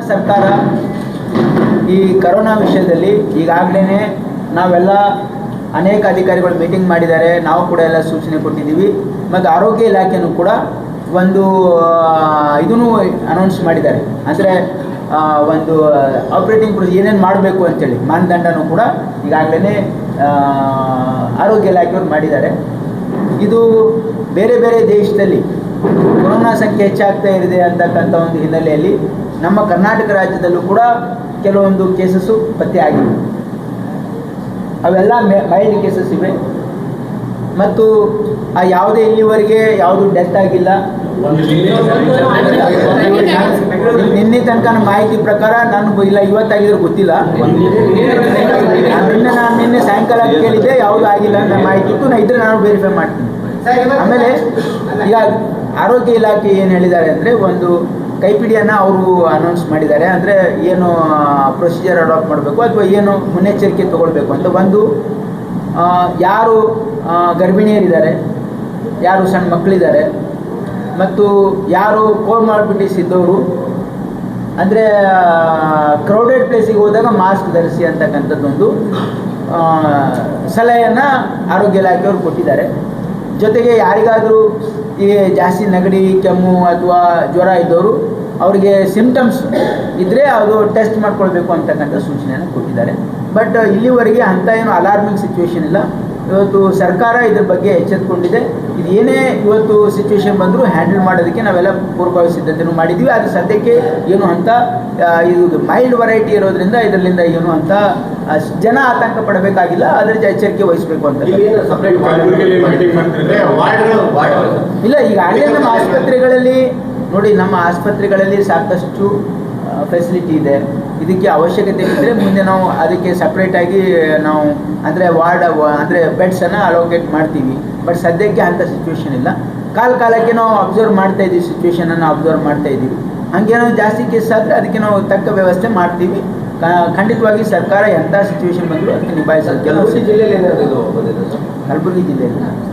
ಸರ್ಕಾರ ಈ ಕರೋನಾ ವಿಷಯದಲ್ಲಿ ಈಗಾಗಲೇ ನಾವೆಲ್ಲ ಅನೇಕ ಅಧಿಕಾರಿಗಳು ಮೀಟಿಂಗ್ ಮಾಡಿದ್ದಾರೆ. ನಾವು ಕೂಡ ಎಲ್ಲ ಸೂಚನೆ ಕೊಟ್ಟಿದ್ದೀವಿ. ಮತ್ತು ಆರೋಗ್ಯ ಇಲಾಖೆಯೂ ಕೂಡ ಒಂದು ಇದನ್ನು ಅನೌನ್ಸ್ ಮಾಡಿದ್ದಾರೆ. ಅಂದರೆ ಒಂದು ಆಪ್ರೇಟಿಂಗ್ ಪ್ರೊಸೀಜರ್ ಏನೇನು ಮಾಡಬೇಕು ಅಂತೇಳಿ, ಮಾನದಂಡನೂ ಕೂಡ ಈಗಾಗಲೇ ಆರೋಗ್ಯ ಇಲಾಖೆಯವರು ಮಾಡಿದ್ದಾರೆ. ಇದು ಬೇರೆ ಬೇರೆ ದೇಶದಲ್ಲಿ ಕೊರೋನಾ ಸಂಖ್ಯೆ ಹೆಚ್ಚಾಗ್ತಾ ಇದೆ ಅಂತಕ್ಕಂಥ ಒಂದು ಹಿನ್ನೆಲೆಯಲ್ಲಿ ನಮ್ಮ ಕರ್ನಾಟಕ ರಾಜ್ಯದಲ್ಲೂ ಕೂಡ ಕೆಲವೊಂದು ಕೇಸಸ್ಸು ಪತ್ತೆಯಾಗಿವೆ. ಅವೆಲ್ಲ ಮೈಲ್ಡ್ ಕೇಸಸ್ ಇವೆ. ಮತ್ತು ಆ ಯಾವುದೇ ಇಲ್ಲಿವರೆಗೆ ಯಾವುದು ಡೆತ್ ಆಗಿಲ್ಲ. ನಿನ್ನೆ ತನಕ ಮಾಹಿತಿ ಪ್ರಕಾರ ನಾನು ಇಲ್ಲ, ಇವತ್ತಾಗಿದ್ರೆ ಗೊತ್ತಿಲ್ಲ. ನಾನು ನಿನ್ನೆ ನಾನು ನಿನ್ನೆ ಸಾಯಂಕಾಲ ಕೇಳಿದ್ದೆ, ಯಾವುದು ಆಗಿಲ್ಲ ಅಂತ ಮಾಹಿತಿ ಇತ್ತು. ಇದ್ರೆ ನಾನು ವೆರಿಫೈ ಮಾಡ್ತೀನಿ. ಆಮೇಲೆ ಈಗ ಆರೋಗ್ಯ ಇಲಾಖೆ ಏನು ಹೇಳಿದ್ದಾರೆ ಅಂದರೆ ಒಂದು ಕೈಪಿಡಿಯನ್ನು ಅವರು ಅನೌನ್ಸ್ ಮಾಡಿದ್ದಾರೆ. ಅಂದರೆ ಏನು ಪ್ರೊಸೀಜರ್ ಅಡಾಪ್ಟ್ ಮಾಡಬೇಕು ಅಥವಾ ಏನು ಮುನ್ನೆಚ್ಚರಿಕೆ ತಗೊಳ್ಬೇಕು ಅಂತ ಒಂದು ಯಾರು ಗರ್ಭಿಣಿಯರಿದ್ದಾರೆ, ಯಾರು ಸಣ್ಣ ಮಕ್ಕಳಿದ್ದಾರೆ, ಮತ್ತು ಯಾರು ಕೋಮಾರ್ಬಿಟಿಸ್ ಇದ್ದವರು, ಅಂದರೆ ಕ್ರೌಡೆಡ್ ಪ್ಲೇಸಿಗೆ ಹೋದಾಗ ಮಾಸ್ಕ್ ಧರಿಸಿ ಅಂತಕ್ಕಂಥದ್ದೊಂದು ಸಲಹೆಯನ್ನು ಆರೋಗ್ಯ ಇಲಾಖೆಯವರು ಕೊಟ್ಟಿದ್ದಾರೆ. ಜೊತೆಗೆ ಯಾರಿಗಾದರೂ ಈ ಜಾಸ್ತಿ ನೆಗಡಿ, ಕೆಮ್ಮು ಅಥವಾ ಜ್ವರ ಇದ್ದವರು ಅವರಿಗೆ ಸಿಂಪ್ಟಮ್ಸ್ ಇದ್ದರೆ ಅದು ಟೆಸ್ಟ್ ಮಾಡ್ಕೊಳ್ಬೇಕು ಅಂತಕ್ಕಂಥ ಸೂಚನೆಯನ್ನು ಕೊಟ್ಟಿದ್ದಾರೆ. ಬಟ್ ಇಲ್ಲಿವರೆಗೆ ಅಂಥ ಏನು ಅಲಾರ್ಮಿಂಗ್ ಸಿಚುವೇಶನ್ ಇಲ್ಲ. ಇವತ್ತು ಸರ್ಕಾರ ಇದ್ರ ಬಗ್ಗೆ ಎಚ್ಚೆತ್ಕೊಂಡಿದೆ. ಇದು ಏನೇ ಇವತ್ತು ಸಿಚುವೇಶನ್ ಬಂದರೂ ಹ್ಯಾಂಡಲ್ ಮಾಡೋದಕ್ಕೆ ನಾವೆಲ್ಲ ಪೂರ್ವಭಾವಿ ಸಿದ್ಧತೆಯನ್ನು ಮಾಡಿದ್ವಿ ಅದು ಸದ್ಯಕ್ಕೆ ಏನು ಅಂತ ಇದು ಮೈಲ್ಡ್ ವೆರೈಟಿ ಇರೋದ್ರಿಂದ ಇದರಿಂದ ಏನು ಅಂತ ಜನ ಆತಂಕ ಪಡಬೇಕಾಗಿಲ್ಲ. ಅದರ ಎಚ್ಚರಿಕೆ ವಹಿಸಬೇಕು ಅಂತ. ಈಗ ಇಲ್ಲ ಈಗ ನಮ್ಮ ಆಸ್ಪತ್ರೆಗಳಲ್ಲಿ ನೋಡಿ ನಮ್ಮ ಆಸ್ಪತ್ರೆಗಳಲ್ಲಿ ಸಾಕಷ್ಟು ಫೆಸಿಲಿಟಿ ಇದೆ. ಇದಕ್ಕೆ ಅವಶ್ಯಕತೆ ಇದ್ದರೆ ಮುಂದೆ ನಾವು ಅದಕ್ಕೆ ಸಪ್ರೇಟಾಗಿ ನಾವು ಅಂದರೆ ವಾರ್ಡ್ ಅಂದರೆ ಬೆಡ್ಸನ್ನು ಅಲೋಕೇಟ್ ಮಾಡ್ತೀವಿ. ಬಟ್ ಸದ್ಯಕ್ಕೆ ಅಂಥ ಸಿಚುವೇಶನ್ ಇಲ್ಲ. ಕಾಲ ಕಾಲಕ್ಕೆ ನಾವು ಅಬ್ಸರ್ವ್ ಮಾಡ್ತಾ ಇದ್ದೀವಿ ಸಿಚುವೇಶನನ್ನು ಅಬ್ಸರ್ವ್ ಮಾಡ್ತಾ ಇದ್ದೀವಿ. ಹಂಗೇನೋ ಜಾಸ್ತಿ ಕೇಸ್ ಆದರೆ ಅದಕ್ಕೆ ನಾವು ತಕ್ಕ ವ್ಯವಸ್ಥೆ ಮಾಡ್ತೀವಿ. ಖಂಡಿತವಾಗಿ ಸರ್ಕಾರ ಎಂಥ ಸಿಚುವೇಶನ್ ಬಂದರೂ ಅದಕ್ಕೆ ನಿಭಾಯಿಸೋದು. ಕೆಲವು ಜಿಲ್ಲೆಯಲ್ಲಿ ಏನಾದರೂ ಕಲಬುರಗಿ ಜಿಲ್ಲೆಯಲ್ಲಿ.